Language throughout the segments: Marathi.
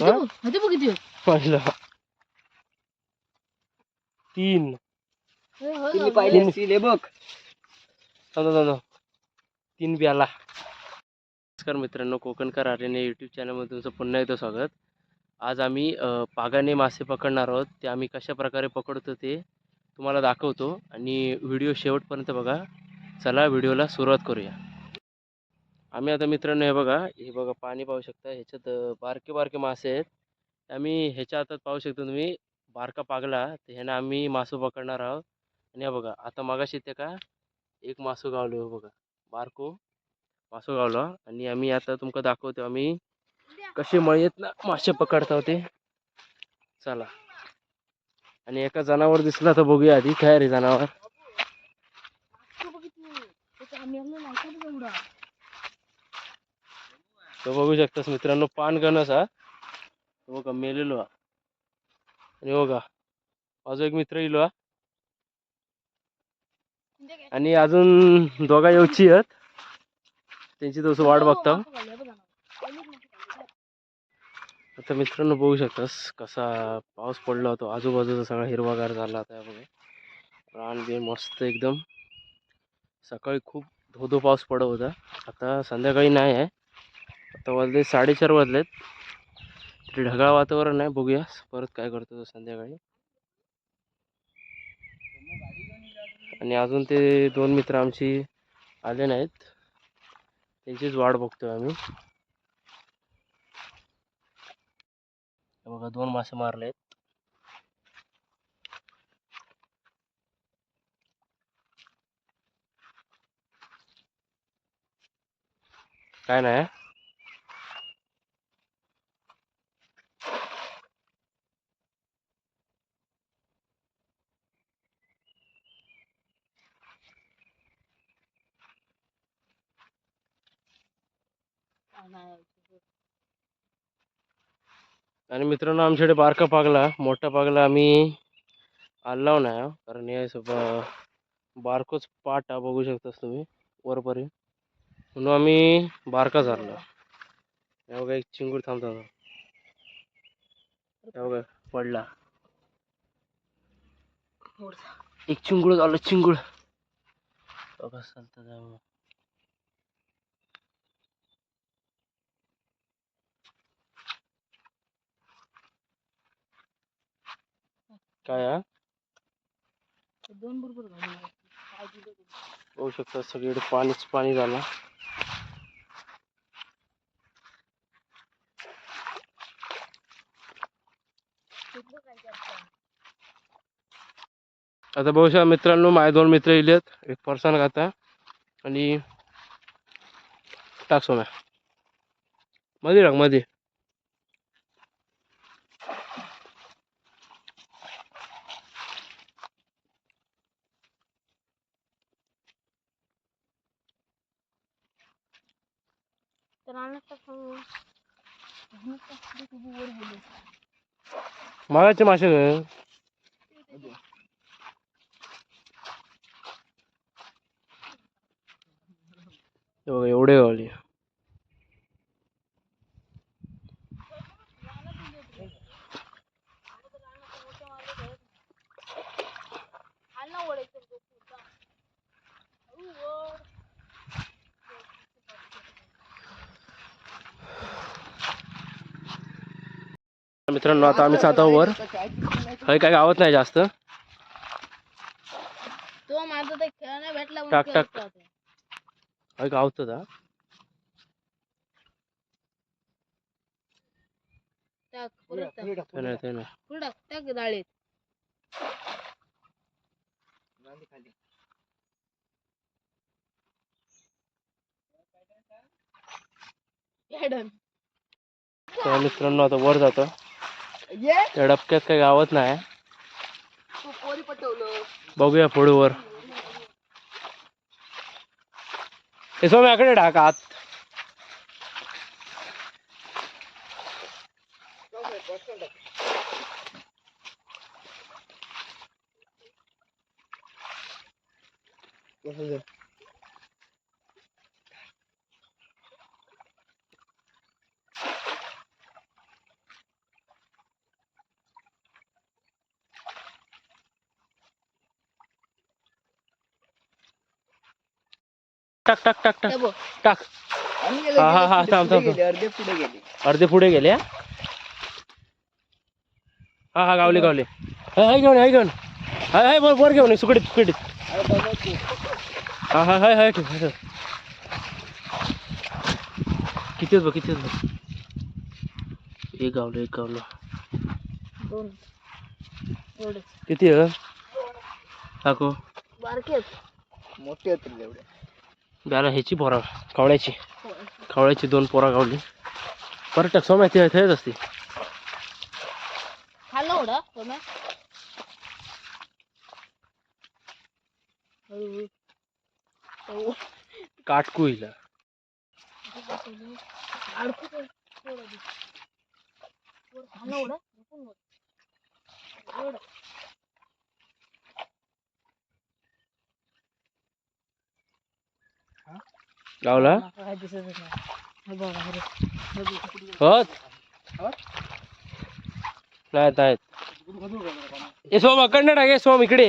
हा? होते बघ किती पहिला. तीन. तुम्ही पाहिले असतील हे बघ. थांबा थांबा तीन प्याला नमस्कार मित्रांनो कोकणकर आर्यने यूट्यूब चॅनलमध्ये तुमचं पुन्हा एकदा स्वागत. आज आम्ही पागाने मासे पकडणार आहोत. ते आम्ही कशा प्रकारे पकडतो ते तुम्हाला दाखवतो. आणि व्हिडिओ शेवटपर्यंत बघा. चला व्हिडिओला सुरुवात करूया. आम्ही आता मित्रांनो हे बघा हे बघा पाणी पाहू शकता ह्याच्यात बारके बारके मासे आहेत. आम्ही ह्याच्या हातात पाहू शकतो तुम्ही बारका पागला. तर ह्यानं आम्ही मासू पकडणार आहोत. आणि हे बघा आता मागाशी ते का? एक मासू गावलो हे बघा बारको मासू गावलो. आणि आम्ही आता तुमका दाखवतो आम्ही कसे मळीत ना मासे पकडता होते चला. आणि एका जनावर दिसला तर बघूया आधी काय रे जनावर? तो बघू शकतास मित्रांनो पान गणस हा. तो बघा मेलेलो हा. आणि हो बघा माझा एक मित्र येलो हा. आणि अजून दोघा येऊची आहेत. त्यांची तसं वाट बघतो. आता मित्रांनो बघू शकतास कसा पाऊस पडला होता. आजूबाजूचा सगळा हिरवागार झाला आता बघा रान बिन मस्त एकदम. सकाळी खूप धोधो पाऊस पडत होता. आता संध्याकाळी नाही आहे. आता वाजले साडेचार वाजलेत. तरी ढगाळ वातावरण आहे बघूया. परत काय करतो तो संध्याकाळी. आणि अजून ते दोन मित्र आमची आले नाहीत. त्यांचीच वाट बघतोय आम्ही. बघा दोन मासे मारले आहेत काय नाही आणि मित्रांनो आमच्याकडे बारका पागला मोठा पागला आम्ही आणलाव नाही. कारण हे बारकोच पाट बघू शकतास तुम्ही वरपर्यंत. म्हणून आम्ही बारकाच आणला हे बघा एक चिंगूड थांबतो हे बघा पडला. एक चिंगूड झालं चिंगूड बघा चालतं काय हा? दोन बरोबर शकता सगळीकडे पाणीच पाणी झालं? आता बघू शकता मित्रांनो माझे दोन मित्र येलेत एक पर्सन खाता आणि टाक सोम्या. मध्ये टाक मध्ये 말하지 마시는. 여기 오래 걸려. मित्रांनो आता आम्ही आता वर. काही काय गावत नाही जास्त. तो माझा ते खेळ नाही भेटला म्हणून टाक, टाक. खेळतो गावत हा. टाक परत टाक. ते नाही ते नाही पुढं टाक टाक डाळीत मॅडम तर मित्रांनो आता वर जातो. त्या डबक्यात काही गावत नाही. पटवलं. बघूया पुढे वर हे सोम्याकडे टाक आत टाक टाक टाक टाक. टाक. हा, हा, हा, थांब, थांब, अर्धे पुढे गेले. अर्धे पुढे गेले हा? हा गावले गावले. हाय घेऊन हाय घेऊन हाय हाय वर घेऊन सुकडीत सुकडीत. हा हा हाय हाय ठेव बघ बघ. एक गावलं एक गावलं. किती टाकू. बारकेच मोठे होतील एवढे. ब्याला ह्याची पोरा कावळ्याची. कावळ्याची दोन पोरा गावली. परत टाक सोम्या ते थेच असते. काटकू हिला होत नाहीत ए सोम अकडनं टाक सोम इकडे।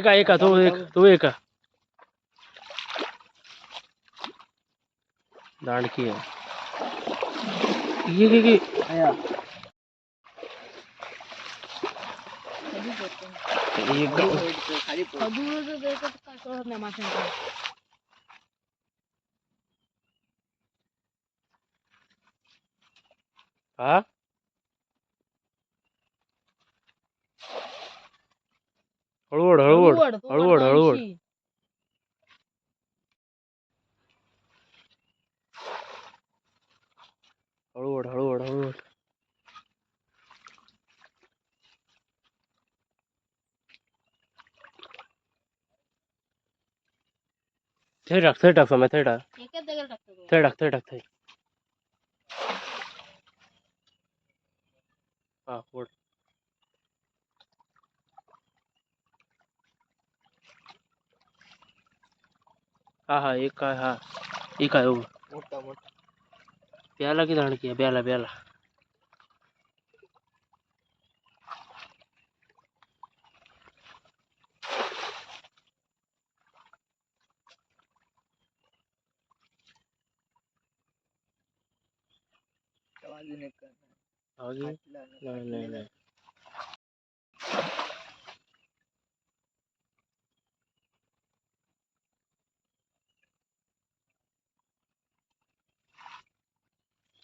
एका एका तो एक तो एका दांडकी आहे ये ये ये आया. हळूहळ हळूहळ हळूहळ हळूहळ हळूहळ हळूहळ हळूहळ थे टाक थे डाक समय थे डाक थे डाक थे डाक थे હા હા એક હા એક આ એવું મોટા મોટા પ્યાલા કીધા અણકી પ્યાલા પ્યાલા आगे नहीं नहीं नहीं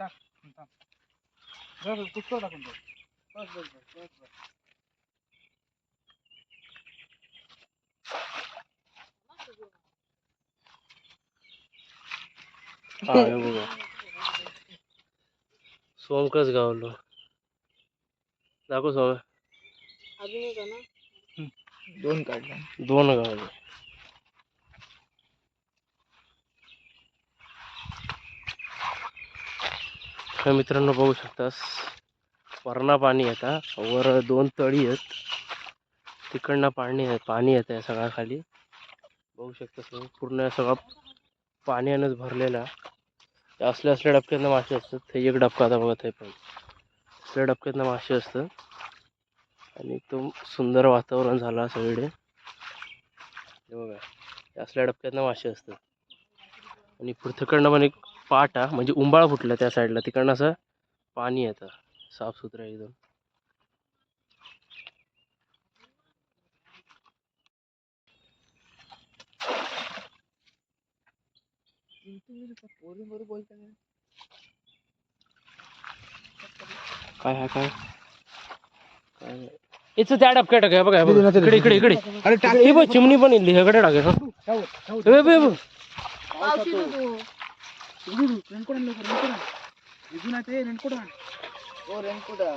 टाक, थांब. धर, पुस्तक टाकून दे. बस, बस, बस, बस, बस. बघ सोमकच गावलो दाखव सोम अजून एक दोन काढला दोन गावले तर मित्रांनो बघू शकतास. वरणा पाणी येता वर दोन तळी आहेत. तिकडनं पाणी पाणी येतं आहे सगळ्या खाली बघू शकतास पूर्ण सगळा पाण्यानंच भरलेला. असल्या असल्या डबक्यातनं मासे असतात. ते एक डबका आता बघत आहे पण. असल्या डबक्यातनं मासे असतं. आणि एकदम सुंदर वातावरण झालं सगळीकडे बघा असल्या डबक्यातनं मासे असतात. आणि पुढच्याकडनं पण एक पाट आहे म्हणजे उंबाळा फुटला त्या साईडला तिकडनं असं पाणी येतं. साफसुथरं एकदम? काय हा काय काय याचं त्या डबक्यात टाका बघा बघा. इकडे इकडे इकडे अरे टाक. हे बघ चिमणी पण इल्ली ह्याकडे टाका ठेव, ठेव. बघ, बघ. पावशी तू भिजू नाही ते रेनकोट आण. ओ रेनकोट आहे,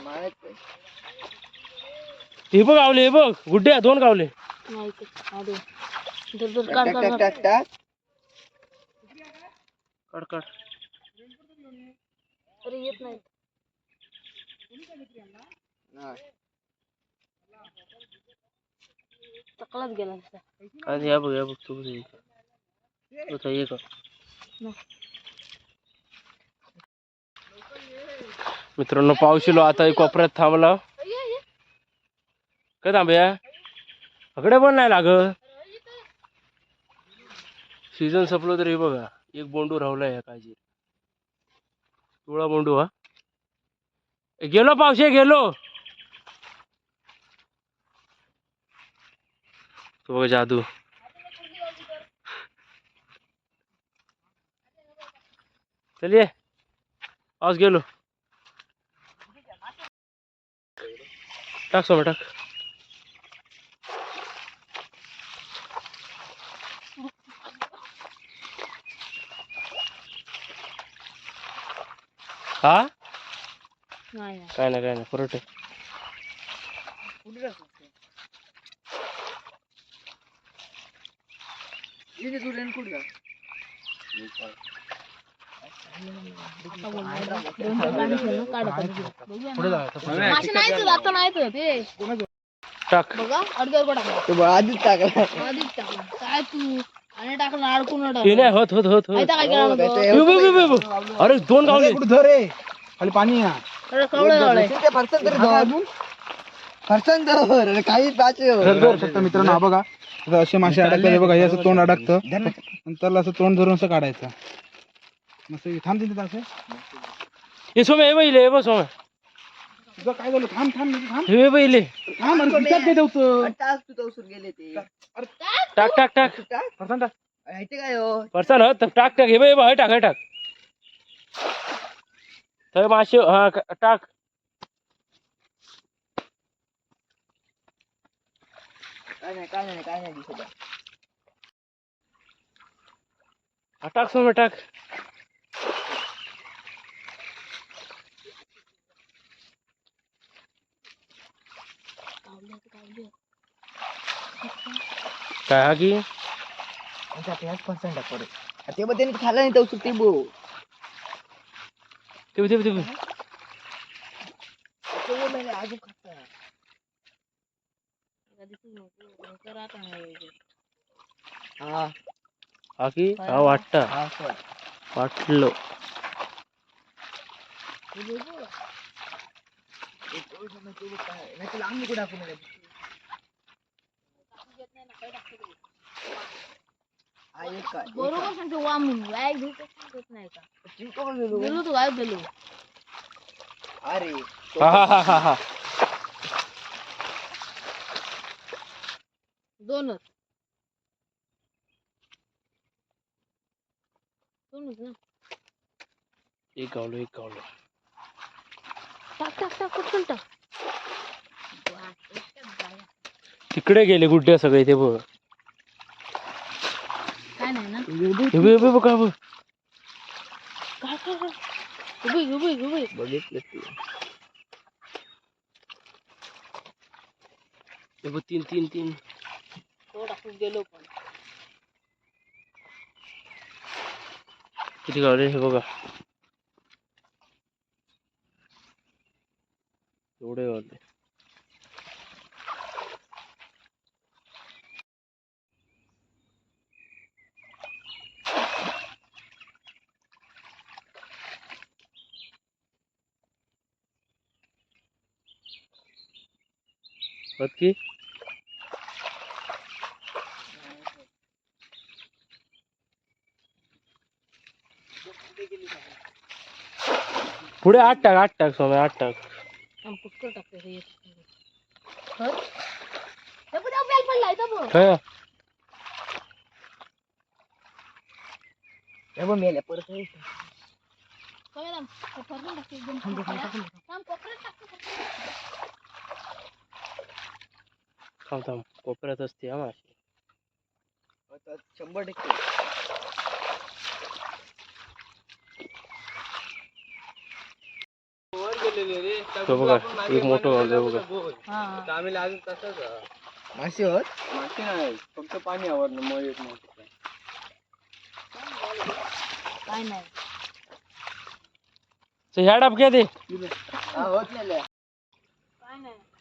हे बघ गावले हे बघ गुड्डे आहे, दोन गावले नाही ते. हा दे. धर, धर, काढ, काढ, काढ. टाक टाक काढ काढ अरे येत नाही हा. चकलाच गेला नुसता. आणि या बघ या बघ तू बघ हे. होता ये का मित्रांनो, पावशिलो आता एक कोपऱ्यात थांबला. काय थांबया? अकडे पण नाही लागत. सीझन संपलो तरी बघा, एक बोंडू राहुलाय ह्या काळजी पिवळा बोंडू, हा. गेलो पावशे, गेलो. तो जादू. चलिए आज गेलो. टाक सोमा टाक हा नाही नाही. काय नाही काय नाही आहे. कुठे मासे नाही तर आता नाही ते टाक बघा अर्ध्यावर का टाकला तो बघ, आधीच टाकला आधीच टाकला काय तू आणि टाकला अडकून टाकला नाही होत होत होत होत काय काय केला नको? काय यो, यो, यो, यो, यो. अरे दोन गावले कुठे धर रे खाली पाणी आहे ना. अरे कवळं कवळं ते फरसाण तरी धर. फरसाण धर. अरे काही पाचे. बघू शकता मित्रांनो हा बघा आता असे मासे अडकले बघा हे असं तोंड अडकतं धर ना. नंतर असं तोंड धरून असं काढायचं मस्त थांब तिथे असं हे सोमे हे बहिले हे बघ सोमे. तुझं काय झालं? थांब थांब थांब. हे बहिले थांब अरे काय ठेवतं? आणि टाक तू तो गेले ते. टाक टाक टाक. टाक. फरसाण टाक. माहिती काय हो? परसान हो टाक टाक. हे बघ हे बघ हे टाक हे टाक. तर मासे हा क- टाक. काय नाही काय नाही काय नाही दिसत आहे. हा टाक सोमे टाक. काय हा की? पर्सेंट ते बघ त्यांनी खाल्ला नाही तवसुक ते बो ते बघ ते बघ. ते बघ अजून खाता हा की हा वाटतं वाटलो हे बघू. नाही तुला आम्ही कुठे टाकू नये हा एक काय एक बरोबर सांगतो वा म्हणून वाय घेऊ का सांगत नाही का काय. चिंको पण गेलो. गेलो तू काय गेलो अरे हा हा हा हा हा दोनच दोनच ना एक गावलो एक गावलो टाक टाक टाक. तिकडे गेले गुड्डे सगळे ते बघ. काय नाही ना? हे बघ हे बघ बघ बघ काय काय काय? उभी उभी उभी. बघितलं ते. हे बघ तीन तीन तीन. थोडा खूप गेलो पण. किती गावले हे बघा. गावले बघ की? पुढे आठ टाक आठ टाक स्वामी आठ टाक पुष्कळ टाकते हे? हे हे. मेल्या परत. थांब थांब कोपऱ्यात असते हा शंभर टक्के. तो बघा एक मोठं हॉल बघा. आम्ही अजून तसंच. मासे होत मासे नाही फक्त पाणी आवडलं मग एक मोठं काय नाही. दे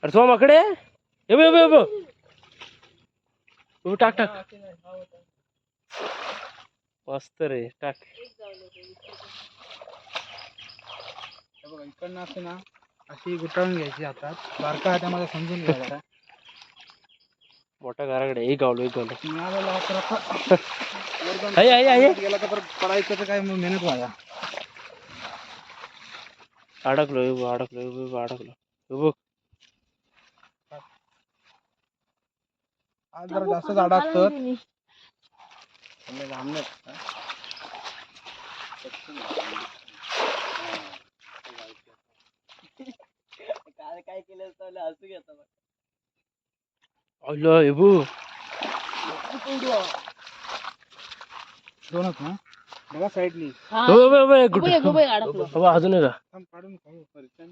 अरे तो मकडे टाक टाक. मस्त रे टाक. हे बघा इकडनं ना अशी गुटाळून घ्यायची हातात. बारका हात मला समजून घ्या जरा. मोठ्या घराकडे एक गावलो एक गावलो. मिळालेला तर आता वरदान आहे, आहे, आहे. गेला तर परत पडायचं तर काय मग मेहनत व्हाया अडकलो हे बघ अडकलो हे बघ अडकलो. हे बघ. आज जरा तुम्ही. काय Allah Ebu. दोनच ना बघा साईडनी अजून काढून खाऊ परिचय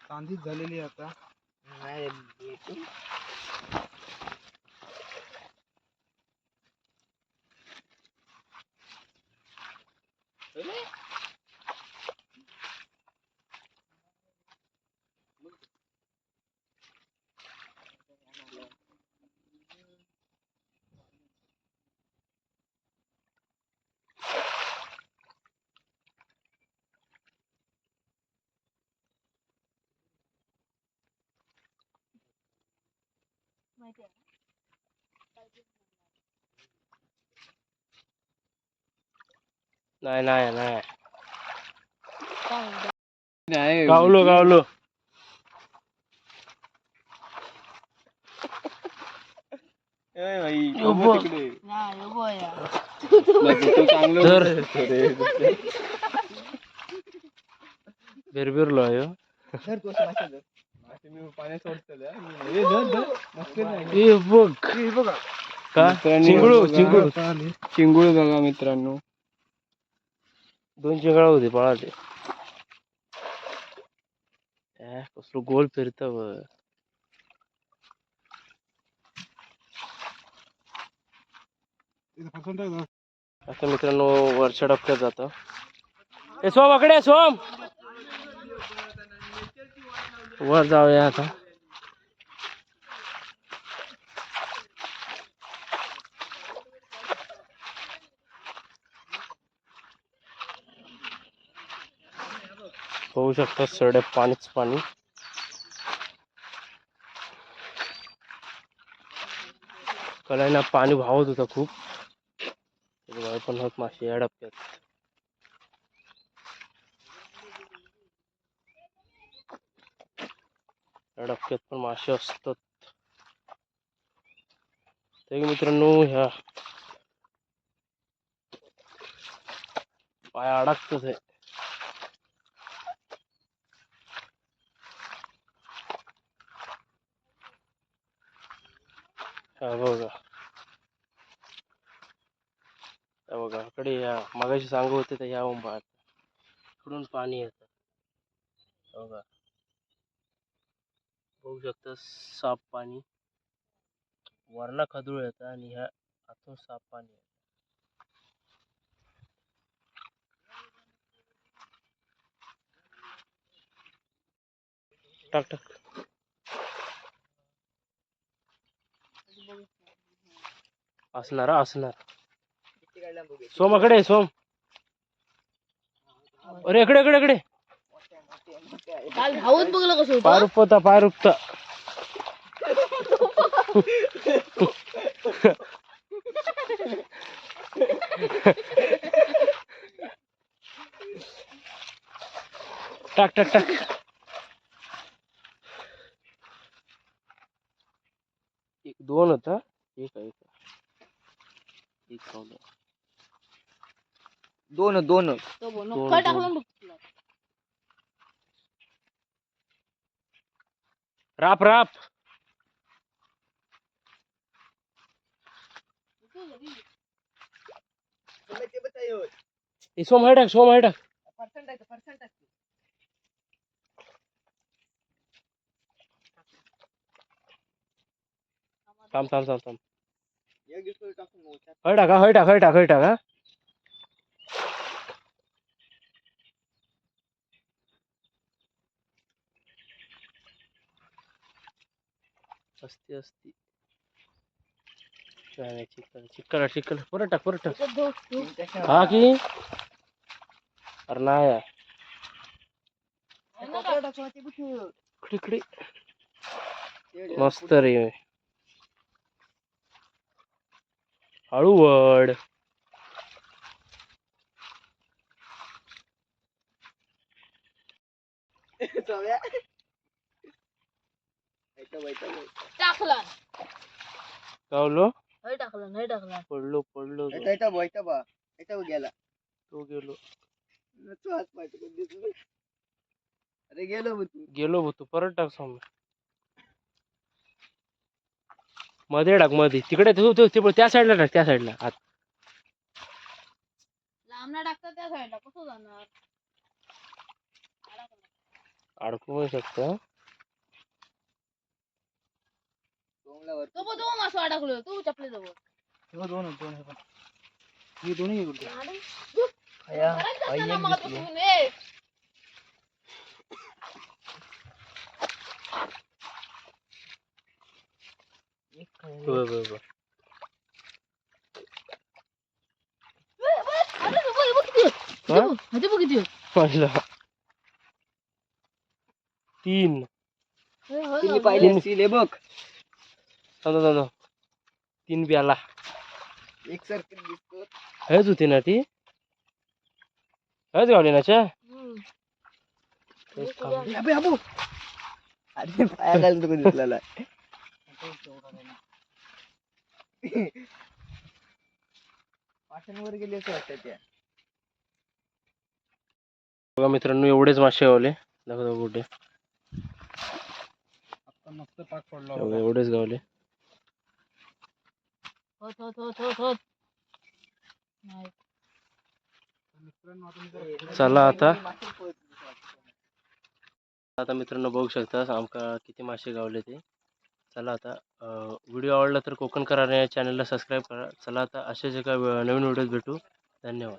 कांदीच झालेली आता नाही Really? mười tiếng này. Này này này cậu luôn cậu luôn ơi mày đúng vô cái gì nào đúng vô à? Mày tụi căng luôn ver verlo yo. Ver cosa más आहे. हो. धर तू असं मासे धर. ए बघ. का? चिंगळू चिंगळू. चिंगुळ बघा मित्रांनो. दोन चिंगळा होते पळाले. कसलं गोल फिरत. आता मित्रांनो वरच्या डबक्यात जातो. ए सोम अकडे ये, सोम. वर जाऊया आता. होऊ शकतं सडे पाणीच पाणी. कलायना पाणी वाहत होतं खूप. पण होत मासे या या डबक्यात पण मासे असतात. ते मित्रांनो ह्या पाय अडकतच आहे. हा बघा. बघा इकडे या मगाशी सांगू होते तर या उंबा इकडून पाणी येतं. हो का बघू शकता साफ़ पाणी. वरना खदूळ येतं आणि ह्या साफ़ पाणी येतं. टाक टाक. सोम. अरे, इकडे इकडे इकडे. काल धावत बघलं कसं पाय होतं? रुपता पाय रुपता टाक टाक टाक. एक दोन होता. एक आहे एक पावलं. दोन दोन तो दोन- दोन. टाकलं बघ तुला. राप राप ए, सोम हाय टाक सोम हाय टाक थांब थांब थांब थांब हय टाका हय टाक हय टाक हय टाक हा असती असती. चिकल चिकल चिकन परत टाक परत टाक हा की? अरे नाही आहे. ना का? इकडे इकडे मस्त रे हळूवड टाकला. गावलो नाही टाकला नाही टाकला. पडलो पडलो. तो. गेला. तो गेलो. तू हात पाय? अरे गेलो बघ तू. गेलो बघ तू परत टाक समोर. मध्ये टाकमध्ये. तिकडे तू तू तिकडे त्या साईडला टाक त्या साईडला आत. लांबना टाकता त्या साईडला कसं जाणार? अडकू शकतं. तो वो दो मास आड़ा खुलो तू चपले दो वो दोनों दोनों है ये दोनों ही उल्टे आया भाई ये मत सुने वो वो वो अरे वो किती पहिला. तीन. तिन्ही पाहिले असतील हे बघ. थांब थांब. तीन ब्याला एक सर्किट दिसतो. हेच होती ना ती? हेच गावली ना च्या? हम्म. तेच थांबली. अबे अबू. अरे पायाखाली तुका दिसलेला? पाठांवर गेले असं वाटतं त्या. बघा मित्रांनो एवढेच मासे गावले. दाखव कुठे. मस्त पाक पडला. एवढेच गावले. होत, होत, होत, होत, होत. नाही. चला आता. आता मित्रांनो बघू शकता आमका किती मासे गावले ते चला आता व्हिडिओ आवडला तर कोकण करार या चॅनलला सबस्क्राईब करा चला आता असेच एका नवीन व्हिडिओत भेटू धन्यवाद